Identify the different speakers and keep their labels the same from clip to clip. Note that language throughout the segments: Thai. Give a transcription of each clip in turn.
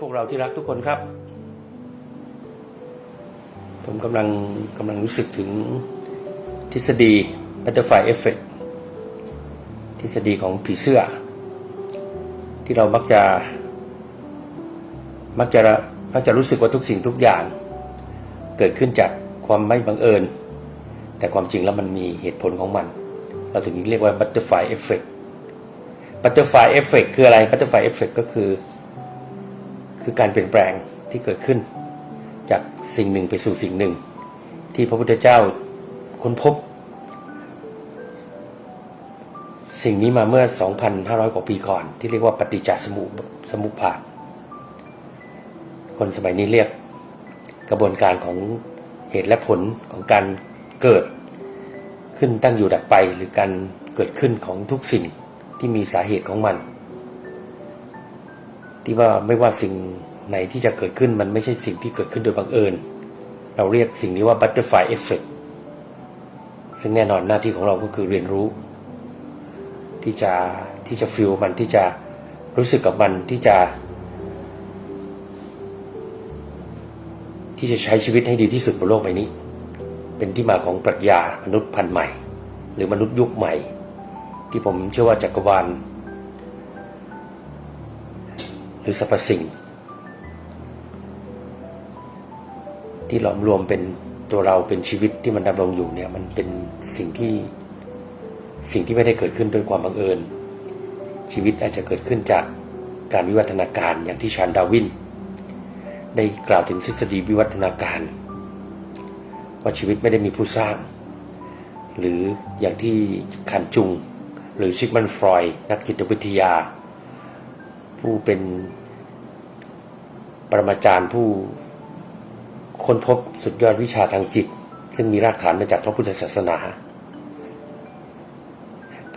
Speaker 1: พวกเราที่รักทุกคนครับ ผมกำลังกำลังรู้สึกถึงทฤษฎี Butterfly Effect ทฤษฎีของผีเสื้อ ที่เรามักจะมักจะมักจะรู้สึกว่าทุกสิ่งทุกอย่าง เกิดขึ้นจากความไม่บังเอิญ แต่ความจริงแล้วมันมีเหตุผลของมัน เราถึงเรียกว่า Butterfly Effect Butterfly Effect คืออะไร Butterfly Effect ก็คือ คือการเปลี่ยนแปลงที่เกิดขึ้น จากสิ่งหนึ่งไปสู่สิ่งหนึ่ง ที่พระพุทธเจ้าค้นพบ สิ่งนี้มาเมื่อ 2,500 กว่าปีก่อน ที่เรียกว่าปฏิจจสมุสมุปบาทคนสมัยนี้เรียกกระบวนการของเหตุและผลของการเกิดขึ้นตั้งอยู่ดับไปหรือการเกิดขึ้นของทุกสิ่งที่มีสาเหตุของมัน ที่ว่าไม่ว่าสิ่งไหนที่จะเกิดขึ้นมันไม่ใช่สิ่งที่เกิดขึ้นโดยบังเอิญ เราเรียกสิ่งนี้ว่า butterfly effect ซึ่งแน่นอนหน้าที่ของเราก็คือเรียนรู้ ที่จะที่จะฟิลมันที่จะรู้สึกกับมันที่จะ ที่จะใช้ชีวิตให้ดีที่สุดบนโลกใบนี้ เป็นที่มาของปรัชญามนุษย์พันธุ์ใหม่ หรือมนุษย์ยุคใหม่ ที่ผมเชื่อว่าจักรวาล รือสรรพสิ่ง ที่หลอมรวมเป็นตัวเราเป็นชีวิตที่มันดำรงอยู่เนี่ยมันเป็นสิ่งที่สิ่งที่ไม่ได้เกิดขึ้นด้วยความบังเอิญ ชีวิตอาจจะเกิดขึ้นจากการวิวัฒนาการอย่างที่ชานดาวิน ได้กล่าวถึงทฤษฎีวิวัฒนาการ ว่าชีวิตไม่ได้มีผู้สร้าง หรืออย่างที่คันจุง หรือซิกมันฟรอยนักจิตวิทยา ผู้เป็น ปรมาจารย์ผู้ค้นพบสุดยอดวิชาทางจิต ซึ่งมีรากฐานมาจากพระพุทธศาสนา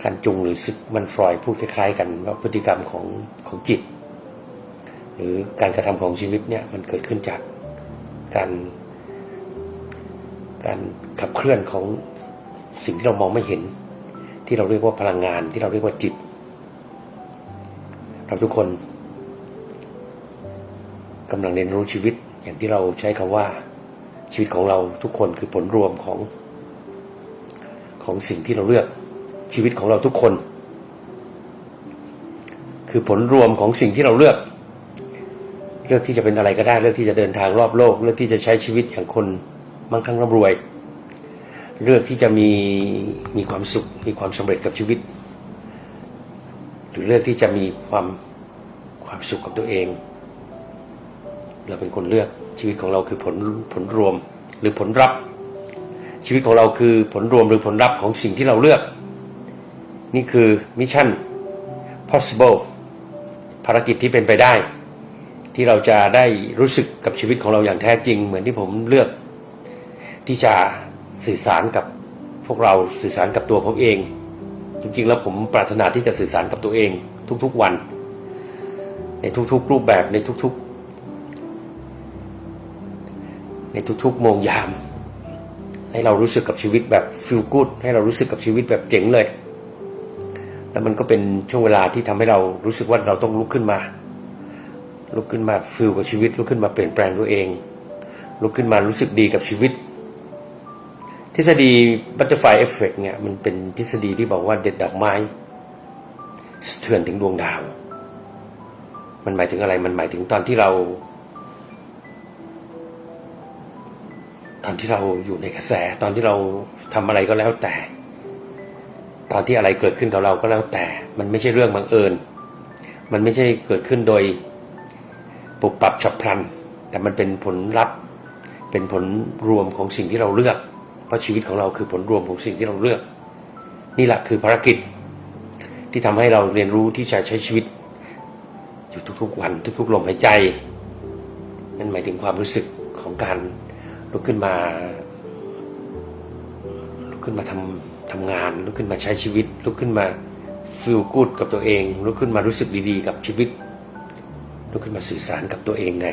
Speaker 1: คันจุงหรือซิกมันฟรอยพูดคล้ายๆ กันว่าพฤติกรรมของของจิต หรือการกระทำของชีวิตเนี่ยมันเกิดขึ้นจากการการขับเคลื่อนของสิ่งที่เรามองไม่เห็น ที่เราเรียกว่าพลังงานที่เราเรียกว่าจิต เราทุกคน กำลังเรียนรู้ชีวิต อย่างที่เราใช้คำว่าชีวิตของเราทุกคนคือผลรวมของของสิ่งที่เราเลือกชีวิตของเราทุกคน คือผลรวมของสิ่งที่เราเลือก เลือกที่จะเป็นอะไรก็ได้ เลือกที่จะเดินทางรอบโลก เลือกที่จะใช้ชีวิตอย่างคนมั่งคั่งร่ำรวย เลือกที่จะมีมีความสุข มีความสำเร็จกับชีวิต หรือเลือกที่จะมีความความสุขกับตัวเอง เราเป็นคนเลือกชีวิตของเราคือผลผลรวมหรือผลลัพธ์ชีวิตของเราคือผลรวมหรือผลลัพธ์ของสิ่งที่เราเลือก นี่คือมิชชั่น possible ภารกิจที่เป็นไปได้ ที่เราจะได้รู้สึกกับชีวิตของเราอย่างแท้จริง เหมือนที่ผมเลือก ที่จะสื่อสารกับพวกเราสื่อสารกับตัวผมเอง จริงๆ แล้วผมปรารถนาที่จะสื่อสารกับตัวเองทุกๆวัน ในทุกๆรูปแบบในทุกๆ ในทุกๆโมงยาม ให้เรารู้สึกกับชีวิตแบบฟิลกูดให้เรารู้สึกกับชีวิตแบบเจ๋งเลย แล้วมันก็เป็นช่วงเวลาที่ทำให้เรารู้สึกว่าเราต้องลุกขึ้นมา ลุกขึ้นมาฟิลกับชีวิตลุกขึ้นมาเปลี่ยนแปลงตัวเอง ลุกขึ้นมารู้สึกดีกับชีวิต ทฤษฎี butterfly effect เนี่ยมันเป็นทฤษฎีที่บอกว่าเด็ดดอกไม้สะเทือนถึงดวงดาว มันหมายถึงอะไรมันหมายถึงตอนที่เรา ตอนที่เราอยู่ในกระแสตอนที่เราทำอะไรก็แล้วแต่ ตอนที่อะไรเกิดขึ้นกับเราก็แล้วแต่ มันไม่ใช่เรื่องบังเอิญ มันไม่ใช่เกิดขึ้นโดยปุบปรับฉับพลัน แต่มันเป็นผลลัพธ์ เป็นผลรวมของสิ่งที่เราเลือก เพราะชีวิตของเราคือผลรวมของสิ่งที่เราเลือก นี่แหละคือภารกิจ ที่ทำให้เราเรียนรู้ที่จะใช้ชีวิต อยู่ทุกๆวันทุกๆลมหายใจนั่นหมายถึงความรู้สึกของการ ลุกขึ้นมาลุกขึ้นมาทำทำงานลุกขึ้นมาใช้ชีวิตลุกขึ้นมาฟีลกูดกับตัวเองลุกขึ้นมารู้สึกดีๆ กับชีวิตลุกขึ้นมาสื่อสารกับตัวเองไง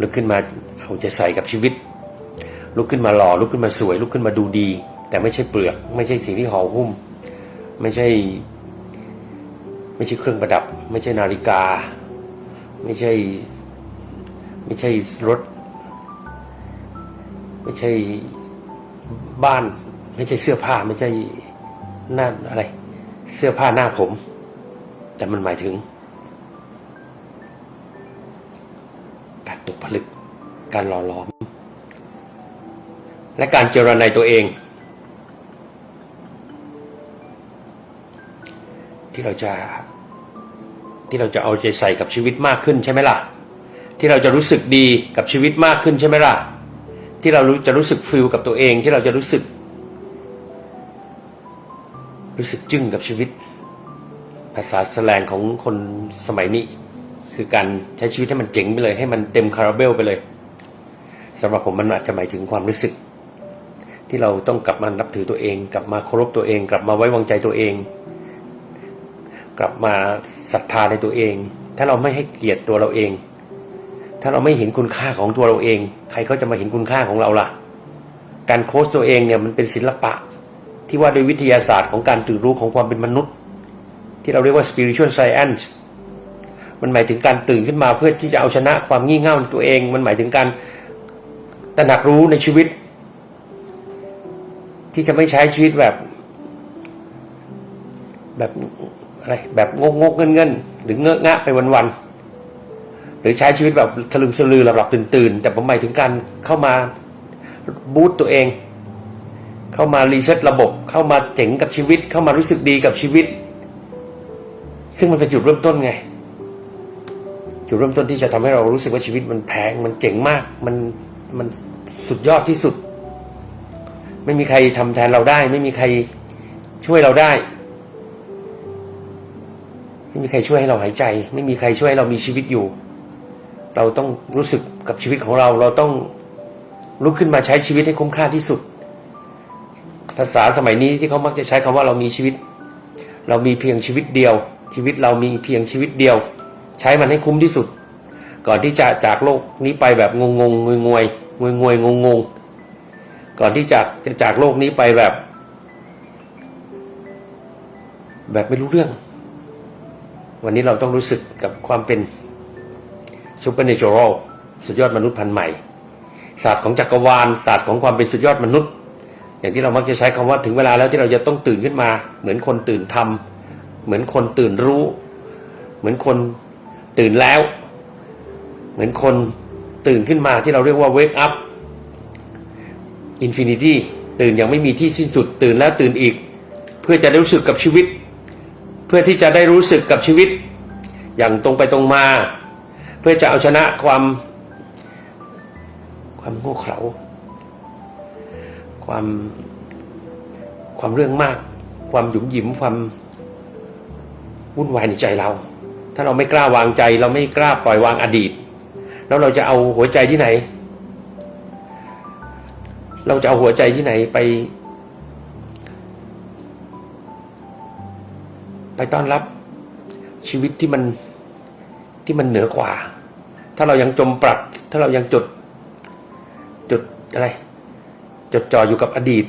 Speaker 1: ลุกขึ้นมาเอาใจใส่กับชีวิต ลุกขึ้นมาหล่อลุกขึ้นมาสวย ลุกขึ้นมาดูดี แต่ไม่ใช่เปลือก ไม่ใช่สิ่งที่ห่อหุ้ม ไม่ใช่ ไม่ใช่เครื่องประดับ ไม่ใช่นาฬิกา ไม่ใช่ ไม่ใช่รถ ไม่ใช่บ้าน ไม่ใช่เสื้อผ้าไม่ใช่หน้าอะไร เสื้อผ้าหน้าผม แต่มันหมายถึง การตกผลึก การหล่อหลอม และการเจรนายตัวเอง ที่เราจะที่เราจะเอาใจใส่กับชีวิตมากขึ้นใช่ไหมล่ะ ที่เราจะรู้สึกดีกับชีวิตมากขึ้นใช่ไหมล่ะ ที่เรารู้จะรู้สึกฟิลกับตัวเองที่เราจะรู้สึก รู้สึกจึ้งกับชีวิต ภาษาสแสลงของคนสมัยนี้ คือการใช้ชีวิตให้มันเจ๋งไปเลย ให้มันเต็มคาราเบลไปเลยสำหรับผมมันอาจจะหมายถึงความรู้สึก ที่เราต้องกลับมานับถือตัวเอง กลับมาเคารพตัวเอง กลับมาไว้วางใจตัวเอง กลับมาศรัทธาในตัวเอง ถ้าเราไม่ให้เกียรติตัวเราเอง ถ้าเราไม่เห็นคุณค่าของตัวเราเอง ใครเขาจะมาเห็นคุณค่าของเราล่ะ การโค้ชตัวเองเนี่ยมันเป็นศิลปะ ที่ว่าด้วยวิทยาศาสตร์ของการตื่นรู้ของความเป็นมนุษย์ ที่เราเรียกว่า spiritual science มันหมายถึงการตื่นขึ้นมาเพื่อที่จะเอาชนะความงี่เง่าในตัวเอง มันหมายถึงการตระหนักรู้ในชีวิต ที่จะไม่ใช้ชีวิตแบบ แบบอะไรแบบงกงกเงินเงินหรือเงอะงะไปวันๆ หรือใช้ชีวิตแบบทะลึมสลือหลับหลับตื่นตื่นแต่ผมหมายถึงการเข้ามาบูตตัวเอง เข้ามารีเซ็ตระบบ เข้ามาเจ๋งกับชีวิต เข้ามารู้สึกดีกับชีวิต ซึ่งมันเป็นจุดเริ่มต้นไง จุดเริ่มต้นที่จะทำให้เรารู้สึกว่าชีวิตมันแพงมันเจ๋งมาก มันมันสุดยอดที่สุด ไม่มีใครทำแทนเราได้ ไม่มีใครช่วยเราได้ไม่มีใครช่วยให้เราหายใจ ไม่มีใครช่วยให้เรามีชีวิตอยู่ เราต้องรู้สึกกับชีวิตของเรา เราต้องลุกขึ้นมาใช้ชีวิตให้คุ้มค่าที่สุด ภาษาสมัยนี้ที่เขามักจะใช้คำว่าเรามีชีวิต เรามีเพียงชีวิตเดียว ชีวิตเรามีเพียงชีวิตเดียว ใช้มันให้คุ้มที่สุด ก่อนที่จะจากโลกนี้ไปแบบงงงงวยงวยงวยงวยงงงก่อนที่จะจะจากโลกนี้ไปแบบ แบบไม่รู้เรื่อง วันนี้เราต้องรู้สึกกับความเป็น supernatural สุดยอดมนุษย์พันธุ์ใหม่ ศาสตร์ของจักรวาลศาสตร์ของความเป็นสุดยอดมนุษย์ อย่างที่เรามักจะใช้คำว่าถึงเวลาแล้วที่เราจะต้องตื่นขึ้นมา เหมือนคนตื่นทำเหมือนคนตื่นรู้ เหมือนคนตื่นแล้ว เหมือนคนตื่นขึ้นมาที่เราเรียกว่า wake up infinity ตื่นย่างไม่มีที่สิ้นสุดตื่นแล้วตื่นอีก เพื่อจะได้รู้สึกกับชีวิต เพื่อที่จะได้รู้สึกกับชีวิต อย่างตรงไปตรงมา เพื่อจะเอาชนะความ ความโง่เขลาความความเรื่องมาก ความหยุมหยิมความวุ่นวายในใจเรา ถ้าเราไม่กล้าวางใจ เราไม่กล้าปล่อยวางอดีต แล้วเราจะเอาหัวใจที่ไหน เราจะเอาหัวใจที่ไหนไป ไปต้อนรับชีวิตที่มันที่มันเหนือกว่า ถ้าเรายังจมปลัก ถ้าเรายังจดจดอะไร จดจ่ออยู่กับอดีต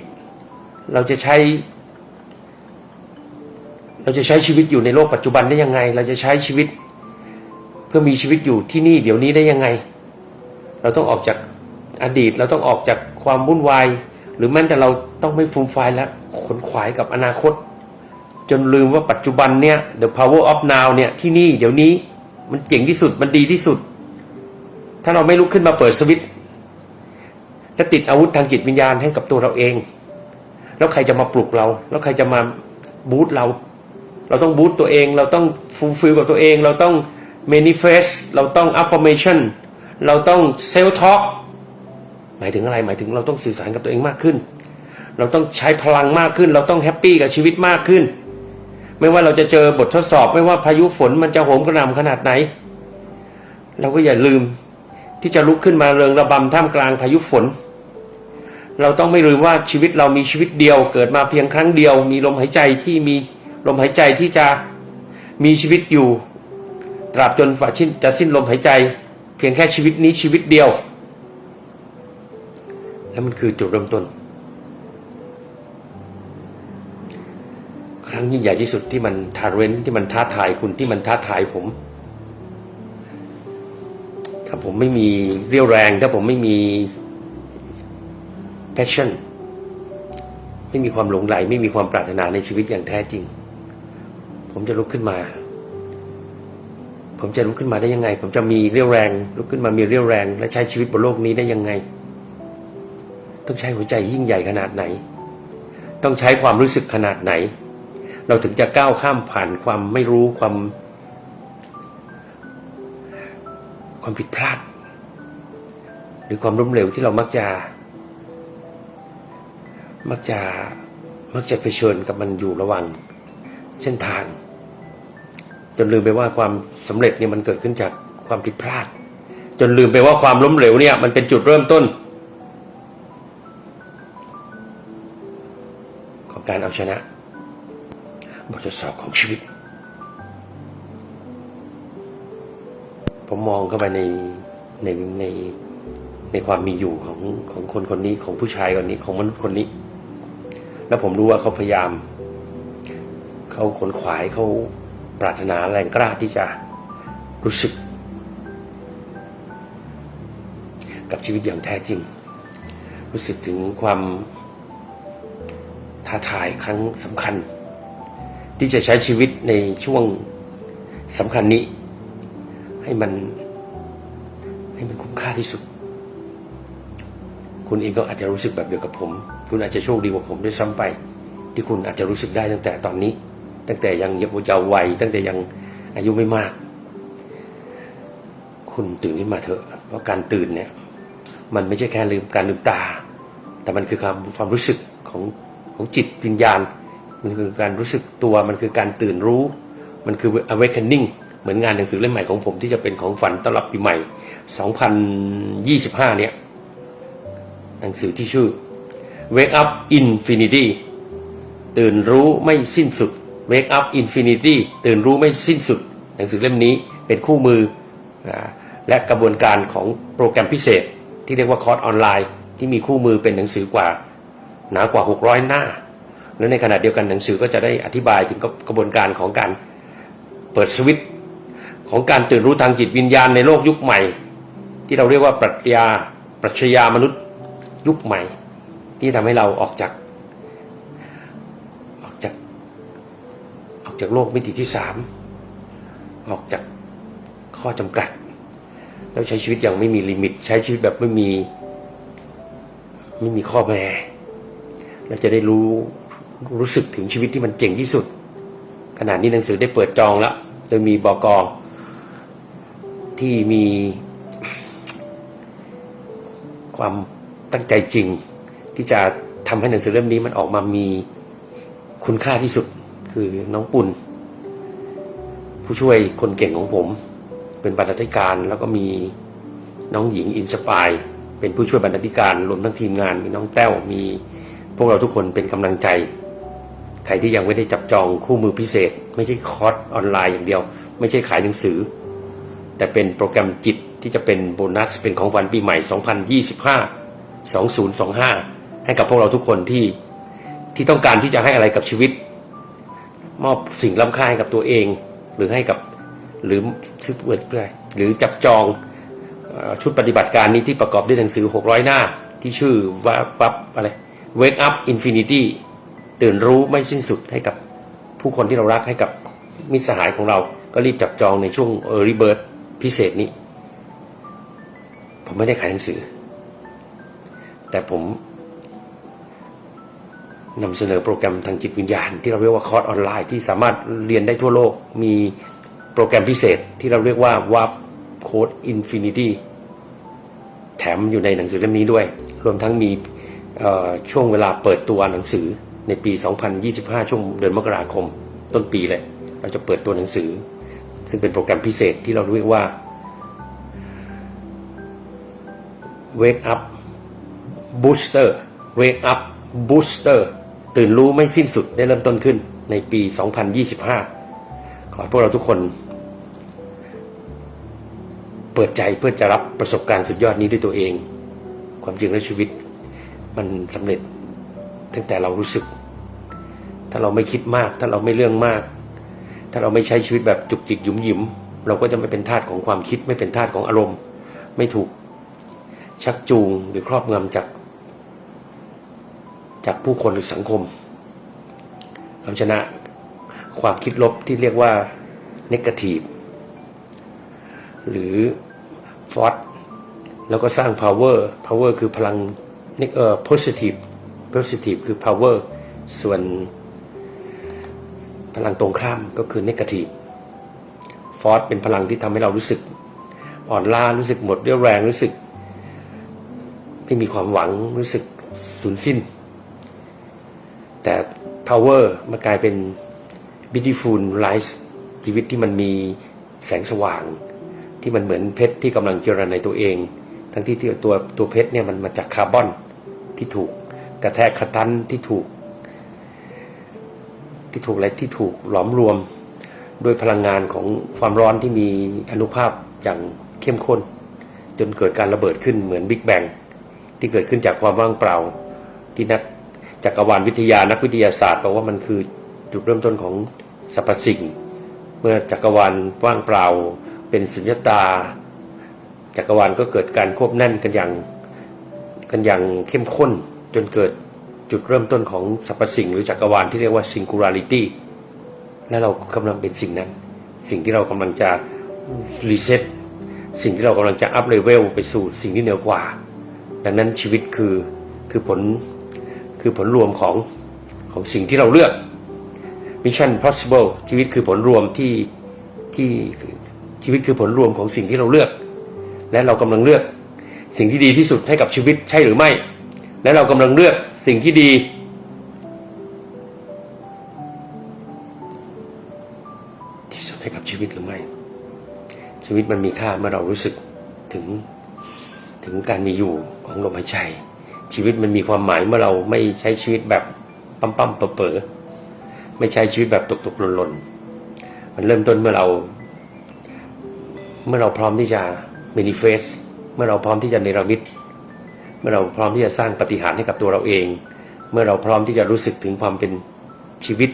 Speaker 1: เราจะใช้ เราจะใช้ชีวิตอยู่ในโลกปัจจุบันได้ยังไง เราจะใช้ชีวิต เพื่อมีชีวิตอยู่ที่นี่เดี๋ยวนี้ได้ยังไง เราต้องออกจากอดีต เราต้องออกจากความวุ่นวาย หรือแม้แต่เราต้องไม่ฟูมไฟายและขนขวายกับอนาคต จนลืมว่าปัจจุบันเนี่ย the power of now เนี่ยที่นี่เดี๋ยวนี้มันเจ๋งที่สุดมันดีที่สุด ถ้าเราไม่ลุกขึ้นมาเปิดสวิตช์และติดอาวุธทางจิตวิญญาณให้กับตัวเราเอง แล้วใครจะมาปลุกเรา แล้วใครจะมาบูตเรา เราต้องบูตตัวเอง เราต้องฟูลฟิลกับตัวเอง เราต้อง manifest เราต้อง affirmation เราต้อง self talk หมายถึงอะไรหมายถึงเราต้องสื่อสารกับตัวเองมากขึ้น เราต้องใช้พลังมากขึ้น เราต้องแฮปปี้กับชีวิตมากขึ้น ไม่ว่าเราจะเจอบททดสอบ ไม่ว่าพายุฝนมันจะโหมกระหน่ำขนาดไหน เราก็อย่าลืม ที่จะลุกขึ้นมาเริงระบำท่ามกลางพายุฝน เราต้องไม่ลืมว่าชีวิตเรามีชีวิตเดียว เกิดมาเพียงครั้งเดียว มีลมหายใจที่มีลมหายใจที่จะมีชีวิตอยู่ ตราบจนฝ่าชิ้นจะสิ้นลมหายใจ เพียงแค่ชีวิตนี้ชีวิตเดียว แล้วมันคือจุดเริ่มต้น ครั้งยิ่งใหญ่ที่สุดที่มันทาเรนที่มันท้าทายคุณที่มันท้าทายผม ถ้าผมไม่มีเรี่ยวแรง ถ้าผมไม่มี passion ไม่มีความหลงไหล ไม่มีความปรารถนาในชีวิตอย่างแท้จริง ผมจะลุกขึ้นมา ผมจะลุกขึ้นมาได้ยังไง ผมจะมีเรี่ยวแรง ลุกขึ้นมามีเรี่ยวแรง และใช้ชีวิตบนโลกนี้ได้ยังไง ต้องใช้หัวใจยิ่งใหญ่ขนาดไหน ต้องใช้ความรู้สึกขนาดไหน เราถึงจะก้าวข้ามผ่านความไม่รู้ความ ความผิดพลาด หรือความล้มเหลวที่เรามักจะ มักจะมักจะเผชิญกับมันอยู่ระหว่างเส้นทาง จนลืมไปว่าความสำเร็จเนี่ยมันเกิดขึ้นจากความผิดพลาด จนลืมไปว่าความล้มเหลวเนี่ย มันเป็นจุดเริ่มต้น ของการเอาชนะ บททดสอบของชีวิต ผมมองเข้าไปในในในในความมีอยู่ของของคนคนนี้ของผู้ชายคนนี้ของมนุษย์คนนี้ แล้วผมรู้ว่าเขาพยายาม เขาขนขวายเขาปรารถนาแรงกล้าที่จะรู้สึก กับชีวิตอย่างแท้จริง รู้สึกถึงความท้าทายครั้งสำคัญ ที่จะใช้ชีวิตในช่วงสำคัญนี้ ให้มัน ให้มันคุ้มค่าที่สุด คุณเองก็อาจจะรู้สึกแบบเดียวกับผม คุณอาจจะโชคดีกว่าผมด้วยซ้ำไป ที่คุณอาจจะรู้สึกได้ตั้งแต่ตอนนี้ ตั้งแต่ยังเยาว์วัยตั้งแต่ยังอายุไม่มาก คุณตื่นขึ้นมาเถอะ เพราะการตื่นเนี่ย มันไม่ใช่แค่ลืมการลืมตา แต่มันคือความความรู้สึกของของจิตวิญญาณ มันคือการรู้สึกตัว มันคือการตื่นรู้ มันคือ awakening เหมือนงานหนังสือเล่มใหม่ของผมที่จะเป็นของฝันต้อนรับปีใหม่ 2025 เนี่ย หนังสือที่ชื่อ Wake Up Infinity ตื่นรู้ไม่สิ้นสุด Wake Up Infinity ตื่นรู้ไม่สิ้นสุด หนังสือเล่มนี้เป็นคู่มือ และกระบวนการของโปรแกรมพิเศษ ที่เรียกว่าคอร์สออนไลน์ ที่มีคู่มือเป็นหนังสือกว่าหนากว่า 600 หน้า และในขณะเดียวกันหนังสือก็จะได้อธิบายถึงกระบวนการของการเปิดสวิตช์ ของการตื่นรู้ทางจิตวิญญาณในโลกยุคใหม่ ที่เราเรียกว่าปรัชญาปรัชญามนุษย์ยุคใหม่ ที่ทำให้เราออกจาก ออกจากออกจากโลกมิติที่สามออกจากข้อจำกัด แล้วใช้ชีวิตอย่างไม่มีลิมิต ใช้ชีวิตแบบไม่มีไม่มีข้อแม้เราจะได้รู้รู้สึกถึงชีวิตที่มันเจ๋งที่สุดขนาดนี้หนังสือได้เปิดจองแล้วโดยมีบอกอ ที่มีความตั้งใจจริง ที่จะทำให้หนังสือเล่มนี้มันออกมามีคุณค่าที่สุด คือน้องปุ่น ผู้ช่วยคนเก่งของผม เป็นบรรณาธิการแล้วก็มีน้องหญิงอินสปายเป็นผู้ช่วยบรรณาธิการรวมทั้งทีมงาน มีน้องแต้วมีพวกเราทุกคนเป็นกำลังใจใครที่ยังไม่ได้จับจองคู่มือพิเศษ ไม่ใช่คอร์สออนไลน์อย่างเดียว ไม่ใช่ขายหนังสือ แต่เป็นโปรแกรมจิตที่จะเป็นโบนัสเป็นของวันปีใหม่ 2025 2025 ให้กับพวกเราทุกคนที่ที่ต้องการที่จะให้อะไรกับชีวิต มอบสิ่งล้ำค่าให้กับตัวเอง หรือให้กับหรือซื้อเปิดเพื่อหรือจับจองชุดปฏิบัติการนี้ที่ประกอบด้วยหนังสือ 600 หน้า ที่ชื่อว่าวับอะไร Wake Up Infinity ตื่นรู้ไม่สิ้นสุดให้กับผู้คนที่เรารักให้กับมิตรสหายของเราก็รีบจับจองในช่วง Early Bird พิเศษนี้ ผมไม่ได้ขายหนังสือ แต่ผมนำเสนอโปรแกรมทางจิตวิญญาณ ที่เราเรียกว่าคอร์สออนไลน์ที่สามารถเรียนได้ทั่วโลก มีโปรแกรมพิเศษที่เราเรียกว่า Warp Code Infinity แถมอยู่ในหนังสือเล่มนี้ด้วย รวมทั้งมีช่วงเวลาเปิดตัวหนังสือในปี 2025 ช่วงเดือนมกราคม ต้นปีเลย เราจะเปิดตัวหนังสือ ซึ่งเป็นโปรแกรมพิเศษที่เราเรียกว่า Wake Up Booster Wake Up Booster ตื่นรู้ไม่สิ้นสุดได้เริ่มต้นขึ้นในปี 2025 ขอให้พวกเราทุกคน เปิดใจเพื่อจะรับประสบการณ์สุดยอดนี้ด้วยตัวเอง ความจริงแล้วชีวิต มันสำเร็จตั้งแต่เรารู้สึก ถ้าเราไม่คิดมาก ถ้าเราไม่เรื่องมาก ถ้าเราไม่ใช้ชีวิตแบบจุกจิกหยุมหยิม เราก็จะไม่เป็นทาสของความคิด ไม่เป็นทาสของอารมณ์ ไม่ถูกชักจูงหรือครอบงำจาก จากผู้คนหรือสังคมเอาชนะความคิดลบที่เรียกว่า negative หรือ force แล้วก็สร้าง power power คือพลังเอ่อ positive positive คือ power ส่วน พลังตรงข้ามก็คือ negative force เป็นพลังที่ทำให้เรารู้สึก อ่อนล้ารู้สึกหมดเรี่ยวแรงรู้สึก ไม่มีความหวังรู้สึกสูญสิ้น แต่ power มากลายเป็น beautiful light ชีวิตที่มันมีแสงสว่าง ที่มันเหมือนเพชรที่กำลังเจริญในตัวเอง ทั้งที่ตัวตัวเพชรเนี่ยมันมาจากคาร์บอนที่ถูกกระแทกขัดตันที่ถูก ที่ถูกอะไรที่ถูกหลอมรวมด้วยพลังงานของความร้อนที่มีอนุภาพอย่างเข้มข้น จนเกิดการระเบิดขึ้นเหมือนบิ๊กแบงที่เกิดขึ้นจากความว่างเปล่า ที่นักจักรวาลวิทยานักวิทยาศาสตร์บอกว่ามันคือจุดเริ่มต้นของสรรพสิ่ง เมื่อจักรวาลว่างเปล่า เป็นสุญญตา จักรวาลก็เกิดการควบแน่นกันอย่างกันอย่างเข้มข้นจนเกิด จุดเริ่มต้นของสรรพสิ่งหรือจักรวาลที่เรียกว่า singularity และเรากำลังเป็นสิ่งนั้น สิ่งที่เรากำลังจะรีเซ็ตสิ่งที่เรากำลังจะอัพเลเวลไปสู่สิ่งที่เหนือกว่า ดังนั้นชีวิตคือคือผลคือผลรวมของของสิ่งที่เราเลือก Mission Possible ชีวิตคือผลรวมที่ที่ชีวิตคือผลรวมของสิ่งที่เราเลือก และเรากำลังเลือก สิ่งที่ดีที่สุดให้กับชีวิตใช่หรือไม่ และเรากำลังเลือก สิ่งที่ดี ที่สุดให้กับชีวิตหรือไม่ ชีวิตมันมีค่าเมื่อเรารู้สึกถึงถึงการมีอยู่ของลมหายใจ ชีวิตมันมีความหมายเมื่อเราไม่ใช้ชีวิตแบบปั๊มปั๊มเป๋อเป๋อไม่ใช้ชีวิตแบบตกตกหล่นหล่นมันเริ่มต้นเมื่อเรา เมื่อเราพร้อมที่จะ manifest เมื่อเราพร้อมที่จะเนรมิต มื่อเราพร้อมที่จะสร้างปฏิหารให้กับตัวเราเอง เมื่อเราพร้อมที่จะรู้สึกถึงความเป็นชีวิต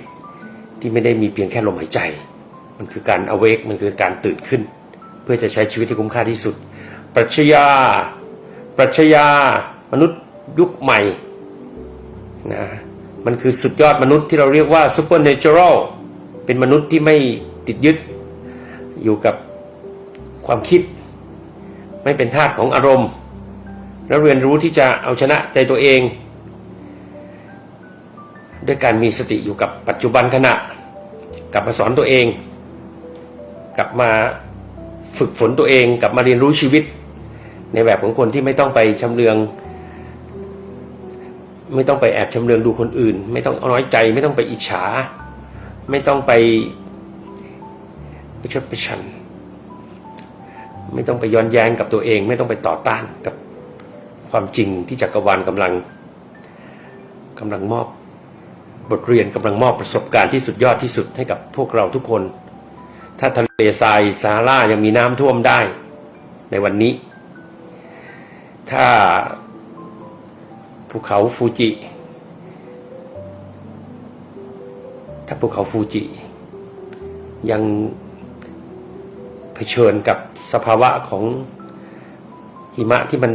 Speaker 1: ที่ไม่ได้มีเพียงแค่ลมหายใจ มันคือการ awake มันคือการตื่นขึ้น เพื่อจะใช้ชีวิตที่คุ้มค่าที่สุด ปรัชญา ปรัชญามนุษย์ยุคใหม่นะมันคือสุดยอดมนุษย์ที่เราเรียกว่า supernatural เป็นมนุษย์ที่ไม่ติดยึดอยู่กับความคิด ไม่เป็นทาสของอารมณ์ แล้วเรียนรู้ที่จะเอาชนะใจตัวเอง ด้วยการมีสติอยู่กับปัจจุบันขณะ กลับมาสอนตัวเอง กลับมาฝึกฝนตัวเอง กลับมาเรียนรู้ชีวิต ในแบบของคนที่ไม่ต้องไปชำเลือง ไม่ต้องไปแอบชำเลืองดูคนอื่น ไม่ต้องน้อยใจ ไม่ต้องไปอิจฉา ไม่ต้องไปไปชดไปชันไม่ต้องไปย้อนแย้งกับตัวเอง ไม่ต้องไปต่อต้านกับ ความจริงที่จักรวาลกำลังกำลังมอบบทเรียนกำลังมอบประสบการณ์ที่สุดยอดที่สุดให้กับพวกเราทุกคน ถ้าทะเลทรายซาฮารายังมีน้ำท่วมได้ในวันนี้ ถ้าภูเขาฟูจิ ถ้าภูเขาฟูจิ ยังเผชิญกับสภาวะของหิมะที่มัน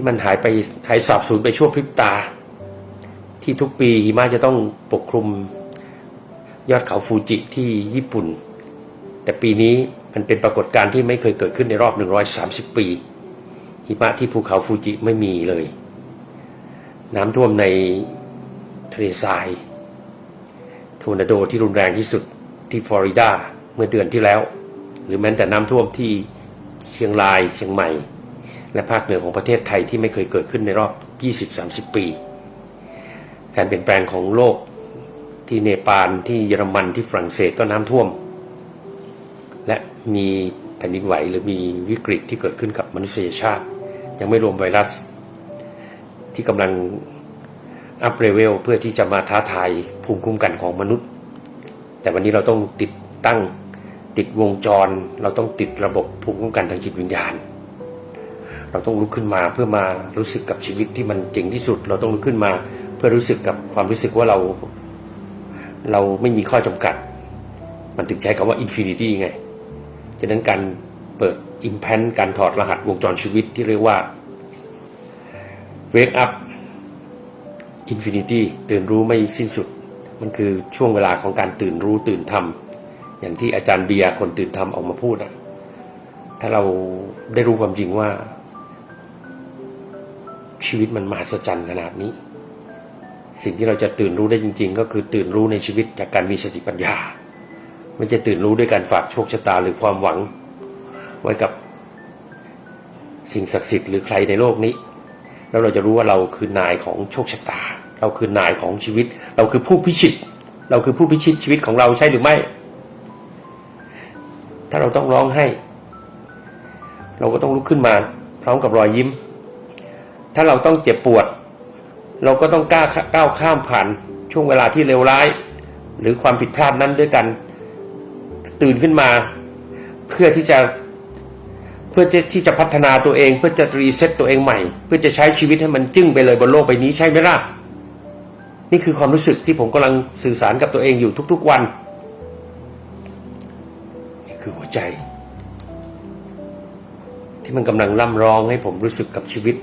Speaker 1: ที่มันหายไปหายสาบสูญไปชั่วพริบตา ที่ทุกปีหิมะจะต้องปกคลุมยอดเขาฟูจิที่ญี่ปุ่น แต่ปีนี้มันเป็นปรากฏการณ์ที่ไม่เคยเกิดขึ้นในรอบ 130 ปี หิมะที่ภูเขาฟูจิไม่มีเลย น้ำท่วมในทะเลทรายทอร์นาโดที่รุนแรงที่สุดที่ฟลอริดาเมื่อเดือนที่แล้ว หรือแม้แต่น้ำท่วมที่เชียงรายเชียงใหม่ และภาคเหนือของประเทศไทยที่ไม่เคยเกิดขึ้นในรอบ 20-30 ปี การเปลี่ยนแปลงของโลกที่เนปาลที่เยอรมันที่ฝรั่งเศสก็น้ำท่วม และมีแผ่นดินไหวหรือมีวิกฤตที่เกิดขึ้นกับมนุษยชาติ ยังไม่รวมไวรัส ที่กำลังอัพเลเวลเพื่อที่จะมาท้าทายภูมิคุ้มกันของมนุษย์ แต่วันนี้เราต้องติดตั้งติดวงจร เราต้องติดระบบภูมิคุ้มกันทางจิตวิญญาณ เราต้องลุกขึ้นมาเพื่อมารู้สึกกับชีวิตที่มันเจ๋งที่สุด เราต้องลุกขึ้นมา เพื่อรู้สึกกับความรู้สึกว่าเรา เราไม่มีข้อจำกัด มันถึงใช้คำว่าอินฟินิตี้ไงฉะนั้นการเปิดอิมแพนการถอดรหัสวงจรชีวิตที่เรียกว่า wake up infinity ตื่นรู้ไม่สิ้นสุด มันคือช่วงเวลาของการตื่นรู้ตื่นทำอย่างที่อาจารย์เบียร์คนตื่นทำออกมาพูดอะถ้าเราได้รู้ความจริงว่า ชีวิตมันมหัศจรรย์ขนาดนี้ สิ่งที่เราจะตื่นรู้ได้จริง ๆ ก็คือตื่นรู้ในชีวิตจากการมีสติปัญญา ไม่ใช่ตื่นรู้ด้วยการฝากโชคชะตาหรือความหวัง ไว้กับสิ่งศักดิ์สิทธิ์หรือใครในโลกนี้ แล้วเราจะรู้ว่าเราคือนายของโชคชะตา เราคือนายของชีวิต เราคือผู้พิชิต เราคือผู้พิชิตชีวิตของเราใช่หรือไม่ ถ้าเราต้องร้องไห้ เราก็ต้องลุกขึ้นมาพร้อมกับรอยยิ้ม ถ้าเราต้องเจ็บปวด เราก็ต้องกล้าก้าวข้ามผ่านช่วงเวลาที่เลวร้าย หรือความผิดพลาดนั้นด้วยกัน ตื่นขึ้นมา เพื่อที่จะเพื่อที่จะพัฒนาตัวเอง เพื่อจะรีเซ็ตตัวเองใหม่ เพื่อจะใช้ชีวิตให้มันจึ้งไปเลยบนโลกใบนี้ใช่ไหมล่ะนี่คือความรู้สึกที่ผมกำลังสื่อสารกับตัวเองอยู่ทุก ๆ วัน นี่คือหัวใจ ที่มันกำลังร่ำร้องให้ผมรู้สึกกับชีวิต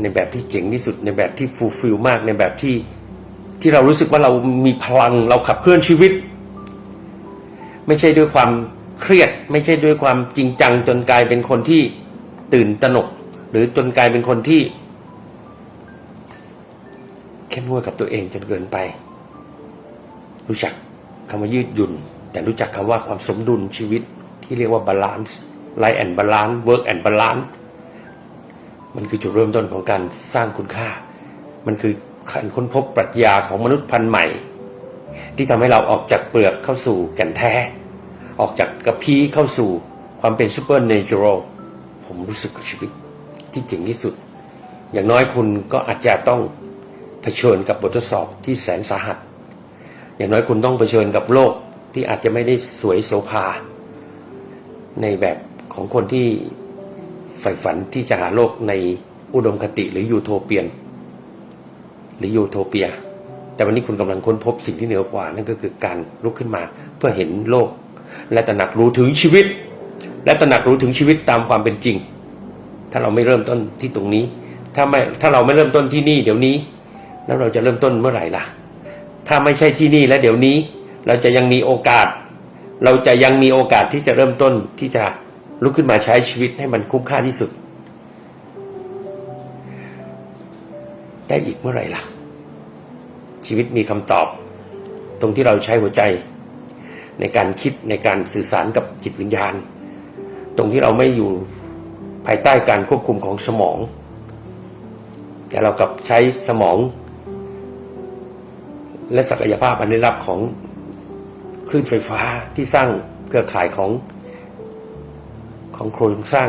Speaker 1: ในแบบที่เจ๋งที่สุดในแบบที่ฟูลฟิลมากในแบบที่ที่เรารู้สึกว่าเรามีพลังเราขับเคลื่อนชีวิต ไม่ใช่ด้วยความเครียด ไม่ใช่ด้วยความจริงจังจนกลายเป็นคนที่ตื่นตระหนก หรือจนกลายเป็นคนที่เข้มงวดกับตัวเองจนเกินไป รู้จักคำว่ายืดหยุ่น แต่รู้จักคำว่าความสมดุลชีวิตที่เรียกว่าบาลานซ์ไลฟ์แอนด์บาลานซ์เวิร์กแอนด์บาลานซ์ มันคือจุดเริ่มต้นของการสร้างคุณค่า มันคือการค้นพบปรัชญาของมนุษย์พันธุ์ใหม่ ที่ทำให้เราออกจากเปลือกเข้าสู่แก่นแท้ ออกจากกระพี้เข้าสู่ความเป็นซูเปอร์เนเจอรัลผมรู้สึกกับชีวิตที่เจ๋งที่สุด อย่างน้อยคุณก็อาจจะต้องเผชิญกับบททดสอบที่แสนสาหัส อย่างน้อยคุณต้องเผชิญกับโลกที่อาจจะไม่ได้สวยโสภา ในแบบของคนที่ ใฝ่ฝันที่จะหาโลกในอุดมคติหรือยูโทเปียน หรือยูโทเปีย แต่วันนี้คุณกำลังค้นพบสิ่งที่เหนือกว่า นั่นก็คือการลุกขึ้นมาเพื่อเห็นโลก และตระหนักรู้ถึงชีวิต และตระหนักรู้ถึงชีวิตตามความเป็นจริง ถ้าเราไม่เริ่มต้นที่ตรงนี้ ถ้าไม่ถ้าเราไม่เริ่มต้นที่นี่ เดี๋ยวนี้ แล้วเราจะเริ่มต้นเมื่อไหร่ล่ะ ถ้าไม่ใช่ที่นี่และเดี๋ยวนี้ เราจะยังมีโอกาส เราจะยังมีโอกาสที่จะเริ่มต้นที่จะ ลุกขึ้นมาใช้ชีวิตให้มันคุ้มค่าที่สุด ได้อีกเมื่อไหร่ล่ะ ชีวิตมีคำตอบ ตรงที่เราใช้หัวใจ ในการคิดในการสื่อสารกับจิตวิญญาณ ตรงที่เราไม่อยู่ภายใต้การควบคุมของสมอง แต่เรากลับใช้สมอง และศักยภาพอันลึกลับของคลื่นไฟฟ้าที่สร้างเครือข่ายของ ของโครงสร้าง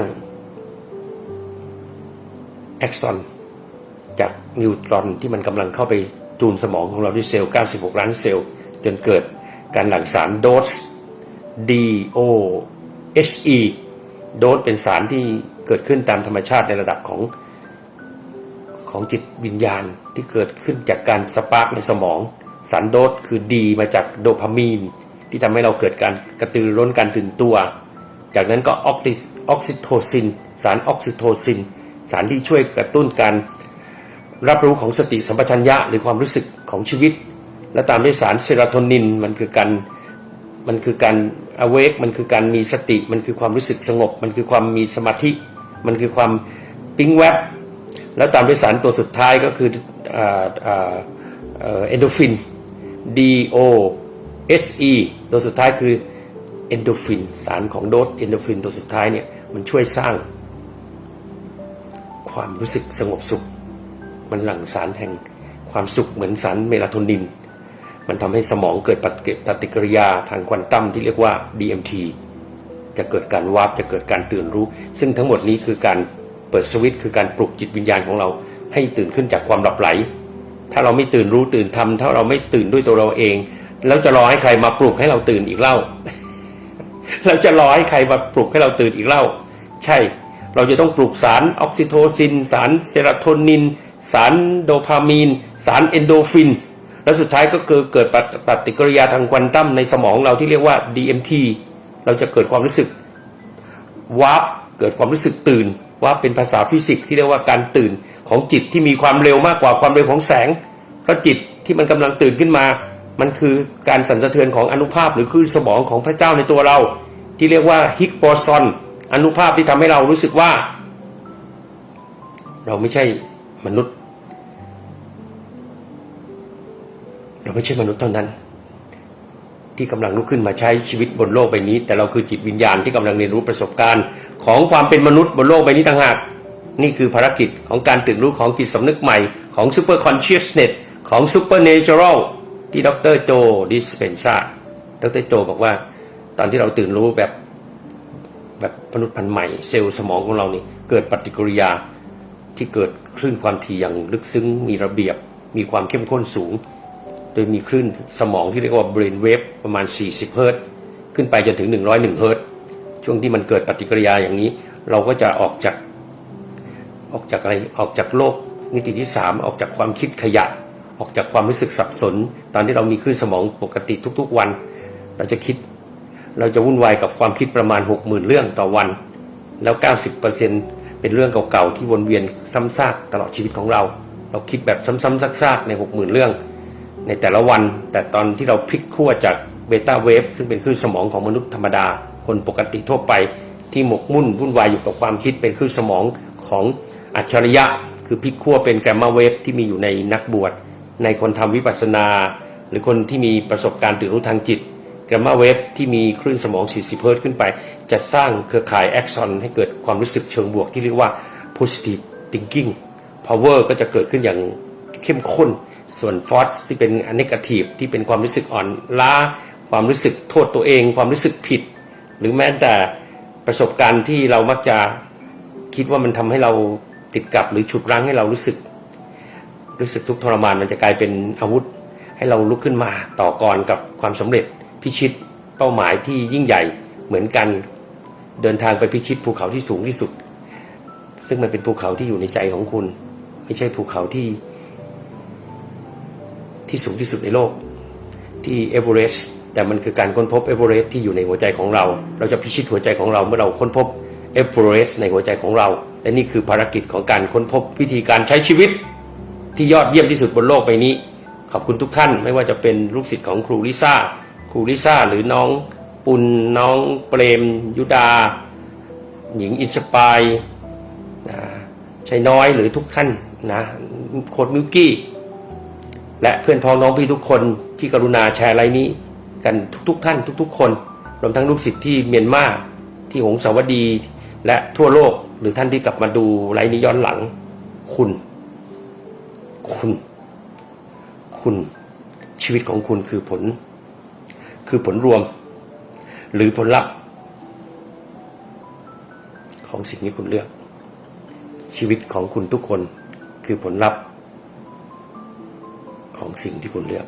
Speaker 1: แอกซอนจากนิวตรอนที่มันกำลังเข้าไปจูนสมองของเราด้วยเซลล์ 96 ล้านเซลล์ จนเกิดการหลั่งสารโดส D O S E โดสเป็นสารที่เกิดขึ้นตามธรรมชาติในระดับของของจิตวิญญาณที่เกิดขึ้นจากการสปาร์กในสมอง สารโดสคือดีมาจากโดพามีน ที่ทำให้เราเกิดการกระตือร้นการตื่นตัว จากนั้นก็ออกซิโทซิน สารออกซิโทซิน สารที่ช่วยกระตุ้นการรับรู้ของสติสัมปชัญญะหรือความรู้สึกของชีวิต และตามด้วยสารเซโรโทนินมันคือการมันคือการ awake มันคือการมีสติ มันคือความรู้สึกสงบ มันคือความมีสมาธิ มันคือความปิ๊งแวบ แล้วตามด้วยสารตัวสุดท้ายก็คือเอนโดฟิน D O S E ตัวสุดท้ายคือ เอนโดฟิน สารของโดสเอนโดฟินตัวสุดท้ายเนี่ยมันช่วยสร้าง ความรู้สึกสงบสุข มันหลั่งสารแห่งความสุขเหมือนสารเมลาโทนิน มันทำให้สมองเกิดปฏิกิริยาทางควอนตัมที่เรียกว่า DMT จะเกิดการวาร์ปจะเกิดการตื่นรู้ ซึ่งทั้งหมดนี้คือการเปิดสวิตช์คือการปลุกจิตวิญญาณของเรา ให้ตื่นขึ้นจากความหลับไหล ถ้าเราไม่ตื่นรู้ตื่นทำถ้าเราไม่ตื่นด้วยตัวเราเอง แล้วจะรอให้ใครมาปลุกให้เราตื่นอีกเล่า เราจะรอให้ใครมาปลุกให้เราตื่นอีกเล่า ใช่ เราจะต้องปลุกสารออกซิโทซิน สารเซโรโทนิน สารโดพามีน สารเอนโดฟิน แล้วสุดท้ายก็คือเกิดปฏิกิริยาทางควอนตัมในสมองเราที่เรียกว่า DMT เราจะเกิดความรู้สึกวาร์ปเกิดความรู้สึกตื่นวาเป็นภาษาฟิสิกส์ที่เรียกว่าการตื่นของจิตที่มีความเร็วมากกว่าความเร็วของแสง เพราะจิตที่มันกำลังตื่นขึ้นมา มันคือการสั่นสะเทือนของอนุภาพหรือคลื่นสมองของพระเจ้าในตัวเรา ที่เรียกว่าฮิกโบซอนอนุภาพที่ทำให้เรารู้สึกว่า เราไม่ใช่มนุษย์ เราไม่ใช่มนุษย์เท่านั้น ที่กำลังลุกขึ้นมาใช้ชีวิตบนโลกใบนี้ แต่เราคือจิตวิญญาณที่กำลังเรียนรู้ประสบการณ์ ของความเป็นมนุษย์บนโลกใบนี้ต่างหากนี่คือภารกิจของการตื่นรู้ของจิตสำนึกใหม่ของ Super Consciousness ของ Supernatural ที่ดรโจดิสเปนซาดรโจบอกว่า ตอนที่เราตื่นรู้แบบแบบมนุษย์พันธุ์ใหม่ เซลล์สมองของเรานี่เกิดปฏิกิริยาที่เกิดคลื่นความถี่อย่างลึกซึ้งมีระเบียบ มีความเข้มข้นสูง โดยมีคลื่นสมองที่เรียกว่า brain wave ประมาณ 40 เฮิรตซ์ขึ้นไปจนถึง 101 เฮิรตซ์ช่วงที่มันเกิดปฏิกิริยาอย่างนี้ เราก็จะออกจากออกจากอะไรออกจากโลกมิติที่ 3 ออกจากความคิดขยะ ออกจากความรู้สึกสับสน ตอนที่เรามีคลื่นสมองปกติทุกๆวัน เราจะคิด เราจะวุ่นวายกับความคิดประมาณ 60,000 เรื่องต่อวัน แล้ว 90%เป็นเรื่องเก่าๆที่วนเวียนซ้ำซากตลอดชีวิตของเรา เราคิดแบบซ้ำๆซากๆใน 60,000 เรื่อง ในแต่ละวัน แต่ตอนที่เราพลิกขั้วจากเบต้าเวฟซึ่งเป็นคลื่นสมองของมนุษย์ธรรมดา คนปกติทั่วไปที่หมกมุ่นวุ่นวายอยู่กับความคิดเป็นคลื่นสมองของอัจฉริยะ คือพลิกขั้วเป็นแกรมมาเวฟที่มีอยู่ในนักบวช ในคนทำวิปัสสนา หรือคนที่มีประสบการณ์ตื่นรู้ทางจิตกรมมาเวฟที่มีคลื่นสมอง 40 เฮิร์ตขึ้นไป จะสร้างเครือข่ายแอ็กซอนให้เกิดความรู้สึกเชิงบวกที่เรียกว่า positive thinking power ก็จะเกิดขึ้นอย่างเข้มข้น ส่วนฟอสที่เป็นอน g a t i v ที่เป็นความรู้สึกอ่อนล้า ความรู้สึกโทษตัวเอง ความรู้สึกผิด หรือแม้แต่ประสบการณ์ที่เรามักจะคิดว่ามันทำให้เราติดกับหรือฉุดรั้งให้เรารู้สึก รู้สึกทุกทรมานมันจะกลายเป็นอาวุธ ให้เราลุกขึ้นมาต่อกรกับความสำเร็จพิชิตเป้าหมายที่ยิ่งใหญ่เหมือนกันเดินทางไปพิชิตภูเขาที่สูงที่สุด ซึ่งมันเป็นภูเขาที่อยู่ในใจของคุณ ไม่ใช่ภูเขาที่ ที่สูงที่สุดในโลก ที่เอเวอเรสต์แต่มันคือการค้นพบเอเวอเรสต์ที่อยู่ในหัวใจของเรา เราจะพิชิตหัวใจของเราเมื่อเราค้นพบเอเวอเรสต์ในหัวใจของเรา และนี่คือภารกิจของการค้นพบวิธีการใช้ชีวิต ที่ยอดเยี่ยมที่สุดบนโลกใบนี้ ขอบคุณทุกท่าน ไม่ว่าจะเป็นลูกศิษย์ของครูลิซ่า ครูลิซ่าหรือน้องปุณน้องเปรม ยุดา หญิงอินสปายนะชัยน้อยหรือทุกท่านนะโคดมิวกี้ และเพื่อนพ้องน้องพี่ทุกคนที่กรุณาแชร์ไลน์นี้ กันทุกๆทท่านทุก ๆ คนรวมทั้งลูกศิษย์ที่เมียนมาที่หงสาวดี และทั่วโลกหรือท่านที่กลับมาดูไลน์นี้ย้อนหลังคุณ คุณ คุณชีวิตของคุณคือผล คือผลรวม หรือผลลัพธ์ ของสิ่งที่คุณเลือก ชีวิตของคุณทุกคนคือผลลัพธ์ ของสิ่งที่คุณเลือก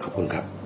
Speaker 1: ขอบคุณครับ